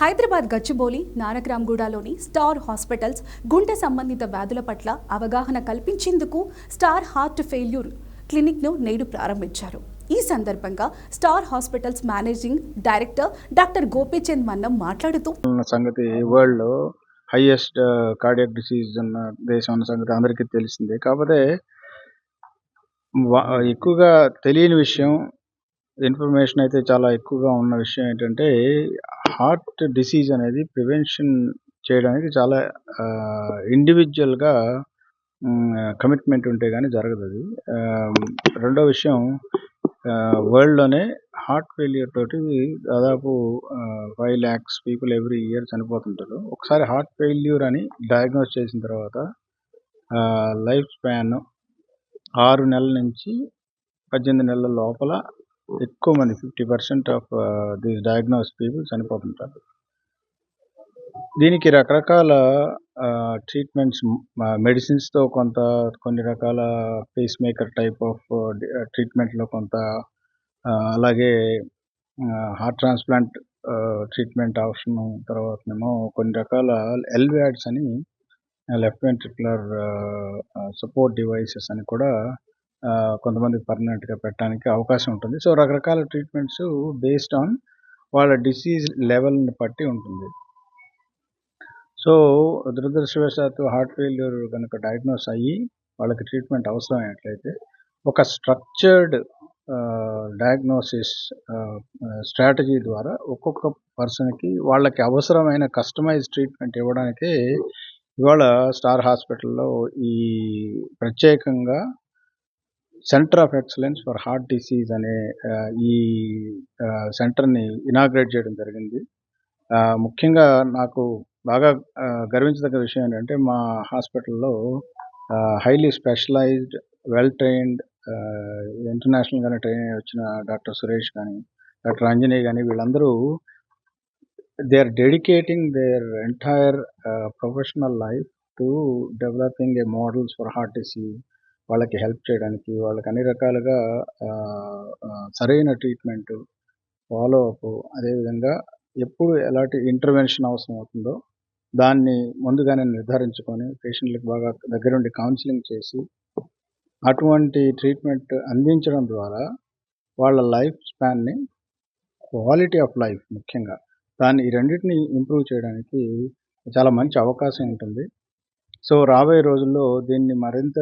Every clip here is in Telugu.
హైదరాబాద్ గచ్చిబౌలి నానక్రామ్గూడలోని స్టార్ హాస్పిటల్స్ గుండె సంబంధిత వ్యాధుల పట్ల అవగాహన కల్పించేందుకు స్టార్ హార్ట్ ఫెయిల్యూర్ క్లినిక్ను నేడు ప్రారంభించారు. ఈ సందర్భంగా star hospitals managing director doctor Gopichand Mannam మాట్లాడుతూ ఉన్న సంగతి వరల్డ్ హైయెస్ట్ కార్డియాక్ డిసీజ్ ఉన్న దేశం ఉన్న సంగతి అందరికీ తెలిసిందే. కాకపోతే ఎక్కువగా తెలియని విషయం ఇన్ఫర్మేషన్ అయితే చాలా ఎక్కువగా ఉన్న విషయం ఏంటంటే హార్ట్ డిసీజ్ అనేది ప్రివెన్షన్ చేయడానికి చాలా ఇండివిజువల్గా కమిట్మెంట్ ఉంటే కానీ జరగదు అది. రెండో విషయం వరల్డ్లోనే హార్ట్ ఫెయిలియర్ తోటి దాదాపు five lakhs people every year చనిపోతుంటారు. ఒకసారి హార్ట్ ఫెయిల్యూర్ అని డయాగ్నోస్ చేసిన తర్వాత లైఫ్ స్పాన్ ఆరు నెలల నుంచి పద్దెనిమిది నెలల లోపల ఎక్కువ మంది fifty percent of these diagnose people చనిపోతుంటారు. దీనికి రకరకాల ట్రీట్మెంట్స్ మెడిసిన్స్తో కొంత కొన్ని రకాల పేస్ మేకర్ టైప్ ఆఫ్ ట్రీట్మెంట్లో కొంత అలాగే హార్ట్ ట్రాన్స్ప్లాంట్ ట్రీట్మెంట్ ఆప్షన్ తర్వాతనేమో కొన్ని రకాల ఎల్వ్యాడ్స్ అని లెఫ్ట్ వెంట్రిక్యులర్ సపోర్ట్ డివైసెస్ అని కూడా కొంతమందికి పర్మనెంట్గా పెట్టడానికి అవకాశం ఉంటుంది. సో రకరకాల ట్రీట్మెంట్స్ బేస్డ్ ఆన్ వాళ్ళ డిసీజ్ లెవెల్ని బట్టి ఉంటుంది. సో దురదృష్టవశాత్తు హార్ట్ ఫెయిల్యూర్ కనుక డయాగ్నోస్ అయ్యి వాళ్ళకి ట్రీట్మెంట్ అవసరమైనట్లయితే ఒక స్ట్రక్చర్డ్ డయాగ్నోసిస్ స్ట్రాటజీ ద్వారా ఒక్కొక్క పర్సన్కి వాళ్ళకి అవసరమైన కస్టమైజ్ ట్రీట్మెంట్ ఇవ్వడానికి ఇవాళ స్టార్ హాస్పిటల్లో ఈ ప్రత్యేకంగా centre of excellence for heart disease అనే ఈ సెంటర్ని ఇనాగ్రేట్ చేయడం జరిగింది. ముఖ్యంగా నాకు బాగా గర్వించదగ్గ విషయం ఏంటంటే మా హాస్పిటల్లో హైలీ స్పెషలైజ్డ్ వెల్ ట్రైన్డ్ ఇంటర్నేషనల్గానే ట్రైన్ అయ్యి వచ్చిన డాక్టర్ సురేష్ కానీ డాక్టర్ అంజనీ కానీ వీళ్ళందరూ they are dedicating their entire professional life to developing a models for heart disease వాళ్ళకి హెల్ప్ చేయడానికి వాళ్ళకి అన్ని రకాలుగా సరైన ట్రీట్మెంట్ ఫాలో అప్ అదేవిధంగా ఎప్పుడు ఎలాంటి ఇంటర్వెన్షన్ అవసరం అవుతుందో దాన్ని ముందుగానే నిర్ధారించుకొని పేషెంట్లకు బాగా దగ్గరుండి కౌన్సిలింగ్ చేసి అటువంటి ట్రీట్మెంట్ అందించడం ద్వారా వాళ్ళ లైఫ్ స్పాన్ని క్వాలిటీ ఆఫ్ లైఫ్ ముఖ్యంగా దాన్ని ఈ రెండింటిని ఇంప్రూవ్ చేయడానికి చాలా మంచి అవకాశం ఉంటుంది. సో రాబోయే రోజుల్లో దీన్ని మరింత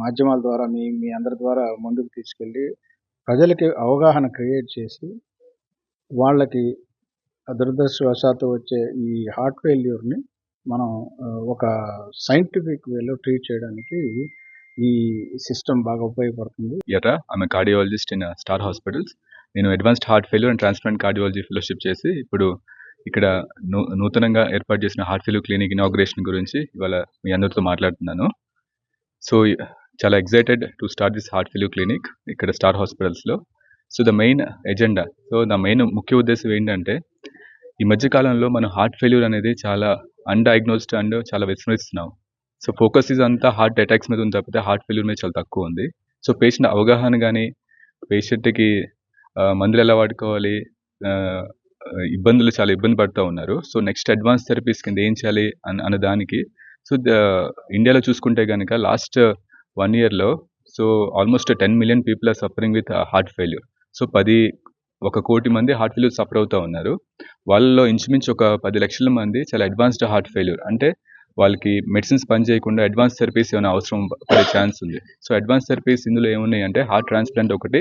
మాధ్యమాల ద్వారా మీ మీ అందరి ద్వారా ముందుకు తీసుకెళ్ళి ప్రజలకి అవగాహన క్రియేట్ చేసి వాళ్ళకి దురదృష్టవశాత్తు వచ్చే ఈ హార్ట్ ఫెయిల్యూర్ని మనం ఒక సైంటిఫిక్ వేలో ట్రీట్ చేయడానికి ఈ సిస్టమ్ బాగా ఉపయోగపడుతుంది. ఎట ఆమె కార్డియాలజిస్ట్ ఇన్ స్టార్ హాస్పిటల్స్. నేను advanced heart failure and transplant cardiology fellowship చేసి ఇప్పుడు ఇక్కడ నూ నూతనంగా ఏర్పాటు చేసిన హార్ట్ ఫెయిల్ క్లినిక్ ఇనాగ్రేషన్ గురించి ఇవాళ మీ అందరితో మాట్లాడుతున్నాను. సో చాలా excited to start this heart fail clinic ఇక్కడ స్టార్ హాస్పిటల్స్లో. So the main agenda so the main ముఖ్య ఉద్దేశం ఏంటంటే ఈ మధ్య కాలంలో మనం హార్ట్ ఫెయిల్యూర్ అనేది చాలా అన్డయాగ్నోస్డ్ అండ్ చాలా విస్మరిస్తున్నాం. సో ఫోకస్ ఇస్ అంతా హార్ట్ అటాక్స్ మీద ఉంది తప్పితే హార్ట్ ఫెయిల్యూర్ మీద చాలా తక్కువ ఉంది. సో పేషెంట్ అవగాహన కానీ పేషెంట్కి మందులు ఎలా వాడుకోవాలి ఇబ్బందులు చాలా ఇబ్బంది పడుతూ ఉన్నారు. సో నెక్స్ట్ అడ్వాన్స్ థెరపీస్ కింద ఏం చేయాలి అన్న అన్న దానికి సో ఇండియాలో చూసుకుంటే కనుక లాస్ట్ వన్ ఇయర్లో so almost ten million people are suffering with heart failure so పది ఒక కోటి మంది హార్ట్ ఫెయిల్యూర్ సఫర్ అవుతూ ఉన్నారు. వాళ్ళలో ఇంచుమించు ఒక పది లక్షల మంది చాలా అడ్వాన్స్డ్ హార్ట్ ఫెయిల్యూర్ అంటే వాళ్ళకి మెడిసిన్స్ పని చేయకుండా అడ్వాన్స్ థెరపీస్ ఏమైనా అవసరం పడే ఛాన్స్ ఉంది. సో అడ్వాన్స్ థెరపీస్ ఇందులో ఏమున్నాయి అంటే హార్ట్ ట్రాన్స్ప్లాంట్ ఒకటి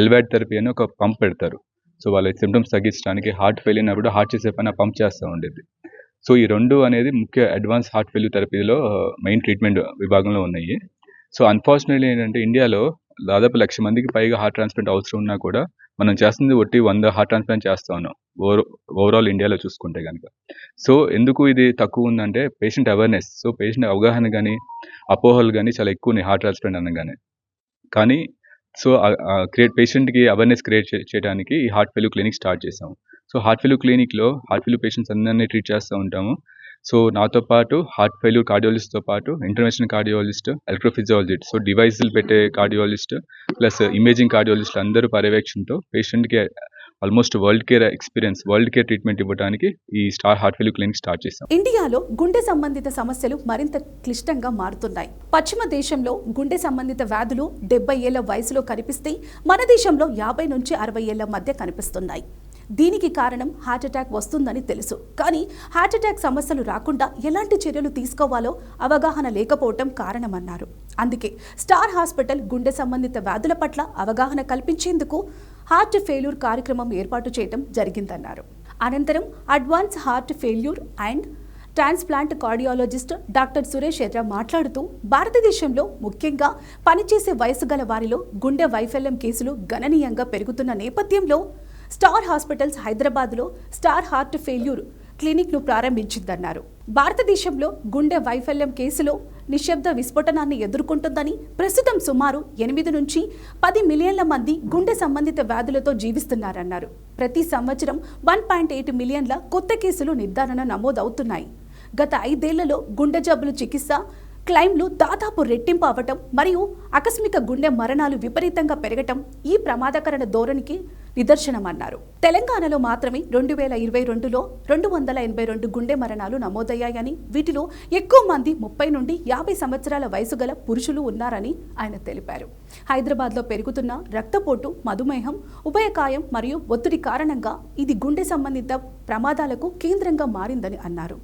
ఎల్వాడ్ థెరపీ అని ఒక పంప్ పెడతారు. సో వాళ్ళ సిమ్టమ్స్ తగ్గించడానికి హార్ట్ ఫెయిల్ అయినప్పుడు హార్ట్ చేసే పైన పంప్ చేస్తూ ఉండేది. సో ఈ రెండు అనేది ముఖ్య అడ్వాన్స్ హార్ట్ ఫెయిల్యూర్ థెరపీలో మెయిన్ ట్రీట్మెంట్ విభాగంలో ఉన్నాయి. సో అన్ఫార్చునేట్లీ ఏంటంటే ఇండియాలో దాదాపు లక్ష మందికి పైగా హార్ట్ ట్రాన్స్ప్లాంట్ అవసరం ఉన్నా కూడా మనం చేస్తుంది ఒట్టి వంద హార్ట్ ట్రాన్స్ప్లాంట్ చేస్తా ఉన్నాం. ఓవర్ ఓవరాల్ ఇండియాలో చూసుకుంటే కనుక. సో ఎందుకు ఇది తక్కువ ఉందంటే పేషెంట్ అవేర్నెస్ సో పేషెంట్ అవగాహన కానీ అపోహలు కానీ చాలా ఎక్కువ ఉన్నాయి హార్ట్ ట్రాన్స్ప్లాంట్ అనగానే. కానీ సో క్రియేట్ పేషెంట్కి అవేర్నెస్ క్రియేట్ చేయడానికి ఈ హార్ట్ ఫెయిల్యూర్ క్లినిక్ స్టార్ట్ చేసాము సో హార్ట్ ఫెయిల్యూర్ క్లినిక్లో హార్ట్ ఫెయిల్యూర్ పేషెంట్స్ అందరినీ ట్రీట్ చేస్తూ ఉంటాము. సో నాతో పాటు హార్ట్ ఫెయిల్యూర్ కార్డియాలజిస్ట్తో పాటు ఇంటర్నేషనల్ కార్డియాలజిస్ట్ ఎలక్ట్రోఫిజియాలజిస్ట్ సో డివైజులు పెట్టే కార్డియాలజిస్ట్ ప్లస్ ఇమేజింగ్ కార్డియాలజిస్ట్ అందరూ పర్యవేక్షణతో పేషెంట్కి almost world care experience world care treatment ఇవ్వడానికి ఈ star heart failure clinic start చేశాం. ఇండియాలో గుండె సంబంధిత సమస్యలు మరింత క్లిష్టంగా మారుతున్నాయి. పశ్చిమ దేశంలో గుండె సంబంధిత వ్యాధులు డెబ్బై ఏళ్ళ వయసులో కనిపిస్తే మన దేశంలో యాభై నుంచి అరవై ఏళ్ళ మధ్య కనిపిస్తున్నాయి. దీనికి కారణం హార్ట్అటాక్ వస్తుందని తెలుసు. కానీ హార్ట్అటాక్ సమస్యలు రాకుండా ఎలాంటి చర్యలు తీసుకోవాలో అవగాహన లేకపోవటం కారణమన్నారు. అందుకే స్టార్ హాస్పిటల్ గుండె సంబంధిత వ్యాధుల పట్ల అవగాహన కల్పించేందుకు హార్ట్ ఫెయిల్యూర్ కార్యక్రమం ఏర్పాటు చేయడం జరిగిందన్నారు. అనంతరం advance heart failure and transplant cardiologist doctor Suresh Erra మాట్లాడుతూ భారతదేశంలో ముఖ్యంగా పనిచేసే వయసు గల వారిలో గుండె వైఫల్యం కేసులు గణనీయంగా పెరుగుతున్న నేపథ్యంలో స్టార్ హాస్పిటల్స్ హైదరాబాద్లో స్టార్ హార్ట్ ఫెయిల్యూర్ క్లినిక్ను ప్రారంభించిందన్నారు. భారతదేశంలో గుండె వైఫల్యం కేసులో నిశ్శబ్ద విస్ఫోటనాన్ని ఎదుర్కొంటుందని ప్రస్తుతం సుమారు ఎనిమిది నుంచి పది మిలియన్ల మంది గుండె సంబంధిత వ్యాధులతో జీవిస్తున్నారన్నారు. ప్రతి సంవత్సరం వన్ పాయింట్ ఎయిట్ మిలియన్ల కొత్త కేసులు నిర్ధారణ నమోదవుతున్నాయి. గత ఐదేళ్ళలో గుండె జబ్బులు చికిత్స క్లైమ్లు దాదాపు రెట్టింపు అవ్వటం మరియు ఆకస్మిక గుండె మరణాలు విపరీతంగా పెరగటం ఈ ప్రమాదకరణ ధోరణికి నిదర్శనమన్నారు. తెలంగాణలో మాత్రమే రెండు వేల ఇరవై రెండులో రెండు వందల ఎనభై రెండు గుండె మరణాలు నమోదయ్యాయని వీటిలో ఎక్కువ మంది ముప్పై నుండి యాభై సంవత్సరాల వయసు గల పురుషులు ఉన్నారని ఆయన తెలిపారు. హైదరాబాద్లో పెరుగుతున్న రక్తపోటు మధుమేహం ఉభయకాయం మరియు ఒత్తిడి కారణంగా ఇది గుండె సంబంధిత ప్రమాదాలకు కేంద్రంగా మారిందని అన్నారు.